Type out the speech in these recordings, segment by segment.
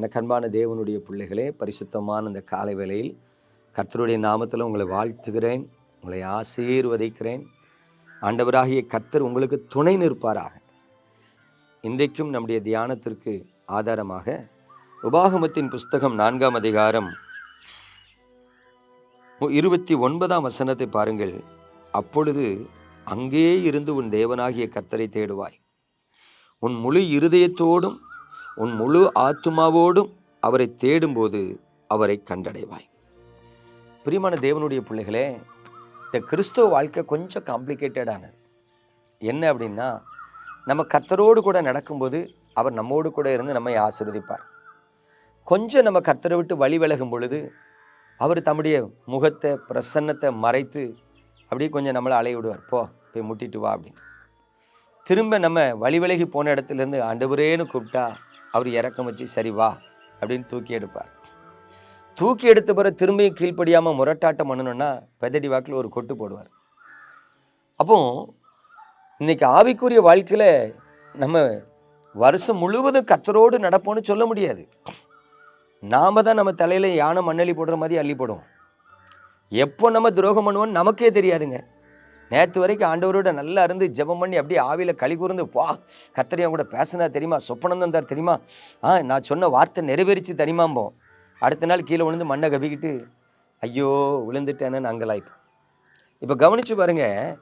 எனக்கு அன்பான தேவனுடைய பிள்ளைகளே பரிசுத்தமான இந்த காலை வேளையில் கர்த்தருடைய நாமத்தில் உங்களை வாழ்த்துகிறேன் உங்களை ஆசீர்வதிக்கிறேன். ஆண்டவராகிய கர்த்தர் உங்களுக்கு துணை நிற்பாராக. இன்றைக்கும் நம்முடைய தியானத்திற்கு ஆதாரமாக உபாகமத்தின் புஸ்தகம் நான்காம் அதிகாரம் இருபத்தி ஒன்பதாம் வசனத்தை பாருங்கள். அப்பொழுது அங்கே இருந்து உன் தேவனாகிய கர்த்தரை தேடுவாய். உன் முழு இருதயத்தோடும் உன் முழு ஆத்துமாவோடும் அவரை தேடும்போது அவரை கண்டடைவாய். பிரியமான தேவனுடைய பிள்ளைகளே இந்த கிறிஸ்துவ வாழ்க்கை கொஞ்சம் காம்ப்ளிகேட்டடானது என்ன அப்படின்னா நம்ம கர்த்தரோடு கூட நடக்கும்போது அவர் நம்மோடு கூட இருந்து நம்மை ஆசிர்வதிப்பார். கொஞ்சம் நம்ம கர்த்தரை விட்டு வழி விலகும் பொழுது அவர் தம்முடைய முகத்தை பிரசன்னத்தை மறைத்து அப்படியே கொஞ்சம் நம்மளை அலைய விடுவார். போ போய் முட்டிட்டு வா அப்படின்னு. திரும்ப நம்ம வழி விலகி போன இடத்துலேருந்து ஆண்டவரேன்னு கூப்பிட்டா அவர் இறக்கம் வச்சு சரி வா அப்படின்னு தூக்கி எடுப்பார். தூக்கி எடுத்த பிறகு திரும்பியும் கீழ்ப்படியாமல் முரட்டாட்டம் பண்ணணும்னா பெதடி வாக்கில் ஒரு கொட்டு போடுவார். அப்போ இன்னைக்கு ஆவிக்குரிய வாழ்க்கையில் நம்ம வருஷம் முழுவதும் கத்தரோடு நடப்போம்னு சொல்ல முடியாது. நாம தான் நம்ம தலையில் யானை மண்ணள்ளி போடுற மாதிரி அள்ளி போடுவோம். எப்போ நம்ம துரோகம் பண்ணுவோம்னு நமக்கே தெரியாதுங்க. நேற்று வரைக்கும் ஆண்டவரோட நல்லா இருந்து ஜெபம் பண்ணி அப்படியே ஆவியில் களி கூர்ந்து வா கத்தரியா கூட பேசினா தெரியுமா? சொப்பனம் தந்தார் தெரியுமா? ஆ நான் சொன்ன வார்த்தை நிறைவேறிச்சு தெரியுமாம்போம் அடுத்த நாள் கீழே விழுந்து மண்ணை கவிக்கிட்டு ஐயோ விழுந்துட்டேன்னு அங்கலாய்ப்பு இப்போ கவனிச்சு பாருங்கள்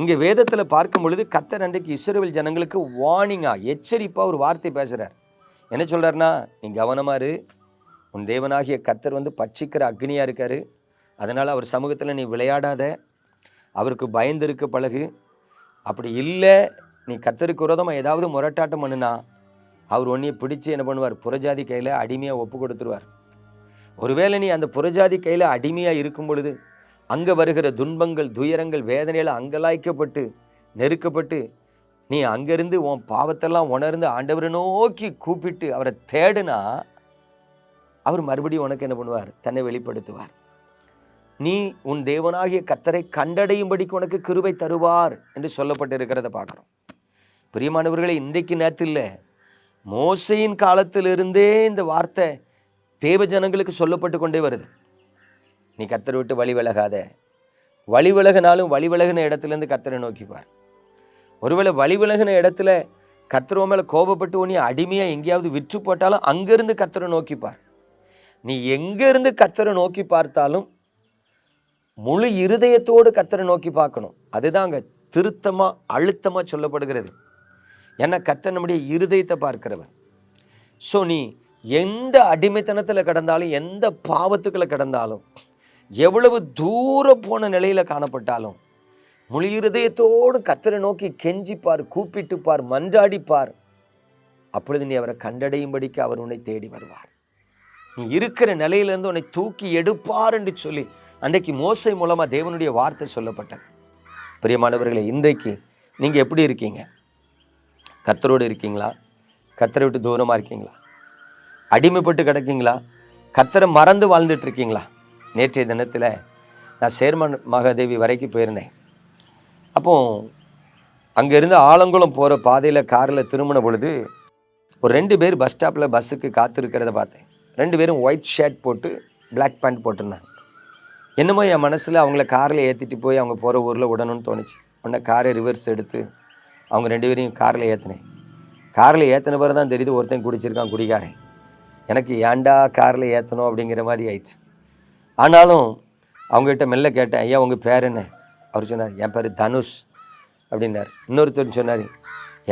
இங்கே வேதத்தில் பார்க்கும் பொழுது கத்தர் அன்றைக்கு இஸ்ரேல் ஜனங்களுக்கு வார்னிங்கா எச்சரிப்பாக ஒரு வார்த்தை பேசுகிறார் என்ன சொல்கிறாருன்னா நீ கவனமாக இரு. உன் தேவனாகிய கத்தர் வந்து பட்சிக்கிற அக்னியாக இருக்கார். அதனால் அவர் சமூகத்தில் நீ விளையாடாத. அவருக்கு பயந்திருக்க பழகு. அப்படி இல்லை நீ கத்தருக்கு விரோதமாக ஏதாவது முரட்டாட்டம் பண்ணுனா அவர் ஒன்றையை பிடிச்சு என்ன பண்ணுவார்? புறஜாதி கையில் அடிமையாக ஒப்பு கொடுத்துருவார். ஒருவேளை நீ அந்த புறஜாதி கையில் அடிமையாக இருக்கும் பொழுது அங்கே வருகிற துன்பங்கள் துயரங்கள் வேதனையில் அங்கலாய்க்கப்பட்டு நெருக்கப்பட்டு நீ அங்கேருந்து உன் பாவத்தெல்லாம் உணர்ந்து ஆண்டவரை நோக்கி கூப்பிட்டு அவரை தேடுனா அவர் மறுபடியும் உனக்கு என்ன பண்ணுவார்? தன்னை வெளிப்படுத்துவார். நீ உன் தேவனாகிய கத்தரை கண்டடையும்படிக்கு உனக்கு கிருபை தருவார் என்று சொல்லப்பட்டிருக்கிறத பார்க்குறோம். பிரியமானவர்களை இன்றைக்கு நேரத்தில் மோசையின் காலத்திலிருந்தே இந்த வார்த்தை தேவ ஜனங்களுக்கு சொல்லப்பட்டு கொண்டே வருது. நீ கத்தரை விட்டு வழி விலகாத. வழி விலகினாலும் வழி விலகின இடத்துலேருந்து கத்தரை நோக்கிப்பார் ஒருவேளை வழி விலகின இடத்துல கத்தரோ மேலே கோபப்பட்டு உன்னை அடிமையாக எங்கேயாவது விற்று போட்டாலும் அங்கேருந்து கத்தரை நோக்கிப்பார் நீ எங்கேருந்து கத்தரை நோக்கி பார்த்தாலும் முழு இருதயத்தோடு கர்த்தரை நோக்கி பார்க்கணும். அதுதாங்க திருத்தமாக அழுத்தமாக சொல்லப்படுகிறது. ஏன்னா கர்த்தர் நம்முடைய இருதயத்தை பார்க்கிறவர். ஸோ நீ எந்த அடிமைத்தனத்தில் கிடந்தாலும் எந்த பாவத்துக்களை கிடந்தாலும் எவ்வளவு தூரம் போன நிலையில் காணப்பட்டாலும் முழு இருதயத்தோடு கர்த்தரை நோக்கி கெஞ்சிப்பார் கூப்பிட்டுப்பார் மன்றாடிப்பார். அப்பொழுது நீ அவரை கண்டடையும்படிக்கு அவர் உன்னை தேடி வருவார். நீ இருக்கிற நிலையிலேருந்து உன்னை தூக்கி எடுப்பார் என்று சொல்லி அன்றைக்கு மோசை மூலமாக தேவனுடைய வார்த்தை சொல்லப்பட்டது. பிரியமானவர்களே இன்றைக்கு நீங்கள் எப்படி இருக்கீங்க? கத்தரோடு இருக்கீங்களா? கத்தரை விட்டு தூரமாக இருக்கீங்களா? அடிமைப்பட்டு கிடக்கீங்களா? கத்தரை மறந்து வாழ்ந்துட்டு இருக்கீங்களா? நேற்றைய தினத்தில் நான் சேர்மன் மகாதேவி வரைக்கும் போயிருந்தேன். அப்போ அங்கேருந்து ஆலங்குளம் போகிற பாதையில் காரில் திரும்பின பொழுது ஒரு ரெண்டு பேர் பஸ் ஸ்டாப்பில் பஸ்ஸுக்கு காத்திருக்கிறத பார்த்தேன். ரெண்டு பேரும் ஒயிட் ஷர்ட் போட்டு பிளாக் பேண்ட் போட்டிருந்தாங்க. என்னமோ என் மனசில் அவங்கள காரில் ஏற்றிட்டு போய் அவங்க போகிற ஊரில் விடணும்னு தோணுச்சு. உடனே காரை ரிவர்ஸ் எடுத்து அவங்க ரெண்டு பேரையும் காரில் ஏற்றினேன் காரில் ஏற்றின பிறகு தான் தெரியுது ஒருத்தன் குடிச்சிருக்கான் குடிகாரன். எனக்கு ஏன்டா காரில் ஏற்றணும் அப்படிங்கிற மாதிரி ஆயிடுச்சு. ஆனாலும் அவங்ககிட்ட மெல்ல கேட்டேன் ஐயா உங்கள் பேர் என்ன? அவர் சொன்னார் என் பேர் தனுஷ். அப்படின்னார். இன்னொருத்தர் சொன்னார்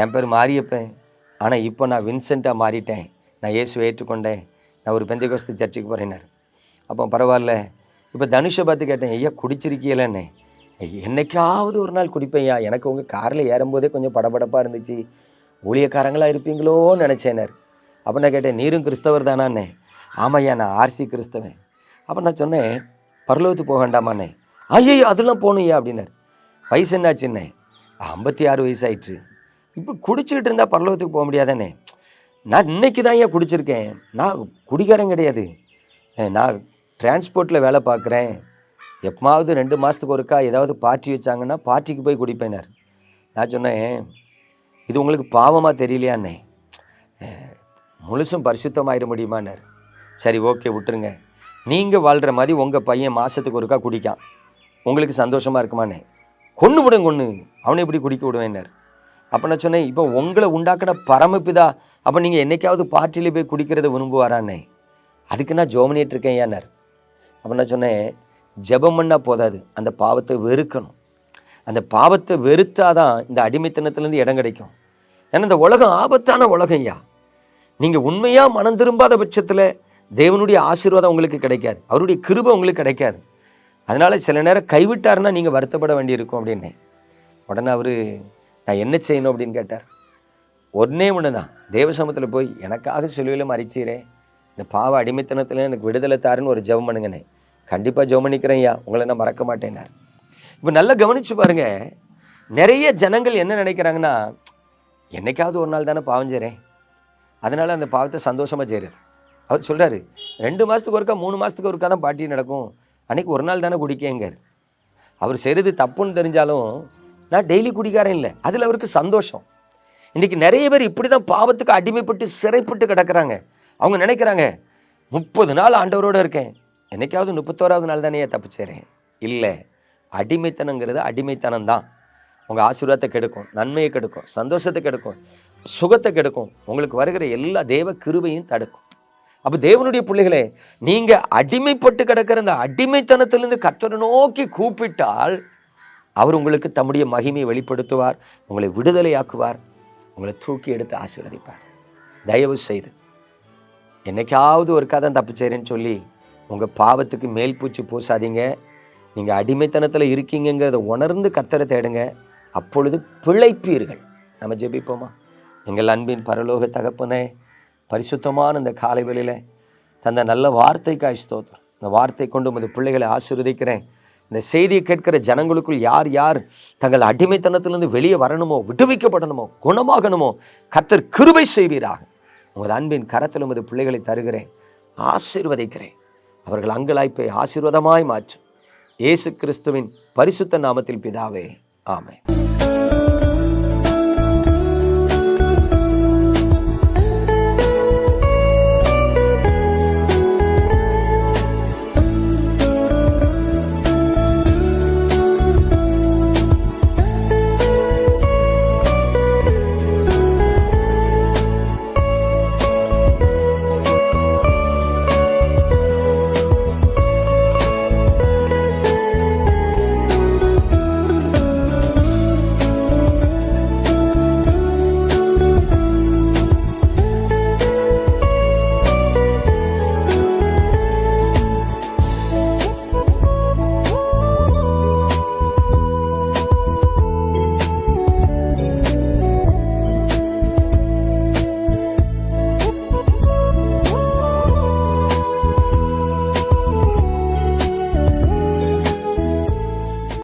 என் பேர் மாறியப்பேன் ஆனால் இப்போ நான் வின்சென்ட்டாக மாறிட்டேன். நான் ஏசு ஏற்றுக்கொண்டேன். நான் ஒரு பெந்தைகோஸ்து சர்ச்சுக்கு போகிறேன்னார் அப்போ பரவாயில்ல இப்போ தனுஷை பார்த்து கேட்டேன் ஐயா குடிச்சிருக்கீங்களேன்னு என்னைக்காவது ஒரு நாள் குடிப்பேன்யா. எனக்கு உங்கள் காரில் ஏறும்போதே கொஞ்சம் படபடப்பாக இருந்துச்சு. ஊழியக்காரங்களாக இருப்பீங்களோன்னு நினச்சேனார் அப்போ நான் கேட்டேன் நீரும் கிறிஸ்தவர் தானாண்ணே ஆமாய்யா நான் ஆர்சி கிறிஸ்தவன். அப்போ நான் சொன்னேன் பரலோகத்துக்கு போக வேண்டாமாண்ணே ஐயோ அதெல்லாம் போகணும்யா அப்படின்னார். வயசு என்னாச்சுன்னே? ஐம்பத்தி ஆறு வயசாயிற்று. இப்போ குடிச்சிக்கிட்டு இருந்தால் பரலோகத்துக்கு போக முடியாதானே? நான் இன்னைக்கு தான் ஏன் குடிச்சிருக்கேன்? நான் குடிக்காரன் கிடையாது. நான் டிரான்ஸ்போர்ட்டில் வேலை பார்க்குறேன். எப்பமாவது ரெண்டு மாதத்துக்கு ஒருக்கா ஏதாவது பார்ட்டி வச்சாங்கன்னா பார்ட்டிக்கு போய் குடிப்பேனார் நான். சொன்னேன் இது உங்களுக்கு பாவமாக தெரியலையாண்ணே முழுசும் பரிசுத்தமாயிட முடியுமான்னார் சரி ஓகே விட்டுருங்க. நீங்கள் வாழ்கிற மாதிரி உங்கள் பையன் மாதத்துக்கு ஒருக்கா குடிக்கான். உங்களுக்கு சந்தோஷமாக இருக்குமாண்ணே கொன்று விடுங்க கொன்று அவனை எப்படி குடிக்க விடுவேன்னார் அப்போ நான் சொன்னேன் இப்போ உங்களை உண்டாக்கின பரமப்பிதா அப்போ நீங்கள் என்னைக்காவது பார்ட்டியில் போய் குடிக்கிறத விரும்புவாரானே அதுக்கு நான் ஜோமனிட்டு இருக்கேன் ஏன்னார்? அப்போ நான் சொன்னேன் ஜெபம் பண்ணால் போதாது அந்த பாவத்தை வெறுக்கணும். அந்த பாவத்தை வெறுத்தாதான் இந்த அடிமைத்தனத்துலேருந்து இடம் கிடைக்கும். ஏன்னா இந்த உலகம் ஆபத்தான உலகம் ஐயா. நீங்கள் உண்மையாக மனம் திரும்பாத பட்சத்தில் தேவனுடைய ஆசீர்வாதம் உங்களுக்கு கிடைக்காது. அவருடைய கிருபை உங்களுக்கு கிடைக்காது. அதனால் சில நேரம் கைவிட்டாருன்னா நீங்கள் வருத்தப்பட வேண்டியிருக்கும் அப்படின்னே உடனே அவர் நான் என்ன செய்யணும் அப்படின்னு கேட்டார். ஒன்றே ஒன்று தான். தேவசமத்தில் போய் எனக்காக சிலுவையில் மறிச்சீரே இந்த பாவ அடிமைத்தனத்தில் எனக்கு விடுதலை தாருன்னு ஒரு ஜெபம் பண்ணுங்கண்ணே. கண்டிப்பாக ஜெபம் பண்ணிக்கிறேன் ஐயா. உங்களை நான் மறக்க மாட்டேன்னார். இப்போ நல்லா கவனிச்சு பாருங்கள் நிறைய ஜனங்கள் என்ன நினைக்கிறாங்கன்னா என்னைக்காவது ஒரு நாள் தானே பாவம் செய்கிறேன் அதனால் அந்த பாவத்தை சந்தோஷமாக செய்கிறது அவர் சொல்கிறாரு ரெண்டு மாதத்துக்கு ஒருக்கா மூணு மாதத்துக்கு ஒருக்கா தான் பாட்டி நடக்கும். அன்னைக்கு ஒரு நாள் தானே குடிக்கேங்கார் அவர் செய்கிறது தப்புன்னு தெரிஞ்சாலும் நான் டெய்லி குடிக்காரன் இல்லை. அதில் அவருக்கு சந்தோஷம். இன்றைக்கி நிறைய பேர் இப்படி தான் பாவத்துக்கு அடிமைப்பட்டு சிறைப்பட்டு கிடக்கிறாங்க. அவங்க நினைக்கிறாங்க முப்பது நாள் ஆண்டவரோடு இருக்கேன். என்னைக்காவது முப்பத்தோராவது நாள் தானே தப்பிச்சேறேன் இல்லை. அடிமைத்தனங்கிறது அடிமைத்தனம் தான். உங்கள் ஆசீர்வாதத்தை கெடுக்கும் நன்மையை கெடுக்கும் சந்தோஷத்தை கெடுக்கும் சுகத்தை கெடுக்கும். உங்களுக்கு வருகிற எல்லா தேவ கிருபையும் தடுக்கும். அப்போ தேவனுடைய பிள்ளைகளே நீங்கள் அடிமைப்பட்டு கிடக்கிற அந்த அடிமைத்தனத்திலிருந்து கத்தரை நோக்கி கூப்பிட்டால் அவர் உங்களுக்கு தம்முடைய மகிமையை வெளிப்படுத்துவார் உங்களை விடுதலையாக்குவார் உங்களை தூக்கி எடுத்து ஆசீர்வதிப்பார். தயவு செய்து என்னைக்காவது ஒரு கதை தப்பு செய்கிறேன்னு சொல்லி உங்கள் பாவத்துக்கு மேல் பூச்சி பூசாதீங்க. நீங்கள் அடிமைத்தனத்தில் இருக்கீங்கங்கிறத உணர்ந்து கத்தரை தேடுங்க. அப்பொழுது பிழைப்பீர்கள். நம்ம ஜெபிப்போமா? எங்கள் அன்பின் பரலோக தகப்பனே பரிசுத்தமான இந்த காலை வெளியில் தந்த நல்ல வார்த்தைக்காய் ஸ்தோத்திரம். இந்த வார்த்தை கொண்டு உமது பிள்ளைகளை ஆசீர்வதிக்கிறேன். இந்த செய்தியை கேட்கிற ஜனங்களுக்குள் யார் யார் தங்கள் அடிமைத்தனத்திலிருந்து வெளியே வரணுமோ விடுவிக்கப்படணுமோ குணமாகணுமோ கத்தர் கிருபை செய்வீராக. உமது அன்பின் கரத்தில் உமது பிள்ளைகளை தருகிறேன் ஆசீர்வதிக்கிறேன். அவர்கள் அங்கலாய்ப்பை ஆசீர்வாதமாய் மாற்றும். இயேசு கிறிஸ்துவின் பரிசுத்த நாமத்தில் பிதாவே ஆமை